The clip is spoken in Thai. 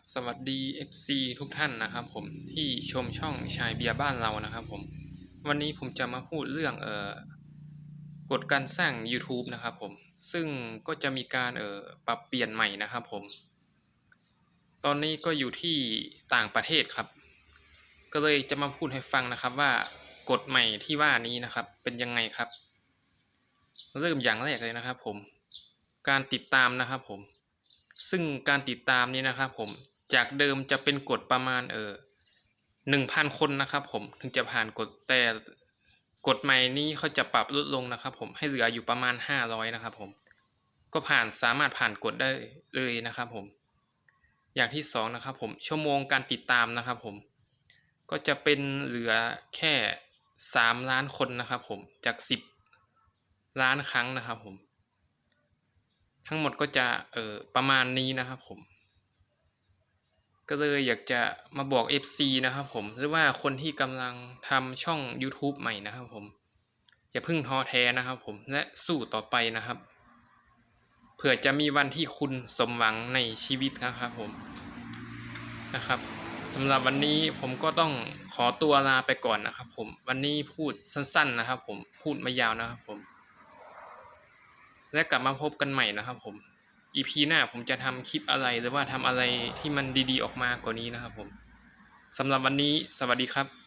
ครับสวัสดี FC ทุกท่านนะครับผมที่ชมช่องชายเบียร์บ้านเรานะครับผมวันนี้ผมจะมาพูดเรื่องเอ่อกฎการสร้าง YouTube นะครับผมซึ่งก็จะมีการเอ่อปรับเปลี่ยนใหม่นะครับผม ตอนนี้ก็อยู่ที่ต่างประเทศครับ ก็เลยจะมาพูดให้ฟังนะครับว่ากฎใหม่ที่ว่านี้นะครับเป็นยังไงครับ เริ่มอย่างแรกเลยนะครับผมการติดตามนะครับผมซึ่งการติดตามนี้นะครับผม จากเดิมจะเป็นกฎประมาณเออหนึ่งพันคนนะครับผมถึงจะผ่านกฎแต่กฎใหม่นี้เขาจะปรับลดลงนะครับ ผมให้เหลืออยู่ประมาณห้าร้อยนะครับ ผม ก็ผ่านสามารถผ่านกฎได้เลยนะครับ ผม อย่างที่สองนะครับ ผมชั่วโมงการติดตามนะครับ ผม ก็จะเป็นเหลือแค่สามล้านคนนะครับ ผมจากสิบล้านครั้งนะครับ ผม ทั้งหมดก็จะเออประมาณนี้นะครับ ผม ก็เลยอยากจะมาบอก FC นะครับผมหรือว่าคนที่กำลังทำช่อง YouTube ใหม่นะครับผม อย่าเพิ่งท้อแท้นะครับผมและสู้ต่อไปนะครับ เผื่อจะมีวันที่คุณสมหวังในชีวิตนะครับผมนะครับสำหรับวันนี้ผมก็ต้องขอตัวลาไปก่อนนะครับผม วันนี้พูดสั้นๆนะครับผมพูดไม่ยาวนะครับผม และกลับมาพบกันใหม่นะครับผม อีพีหน้าผมจะทำคลิปอะไรหรือว่าทำอะไรที่มันดีๆออกมากว่านี้นะครับผมสำหรับวันนี้สวัสดีครับ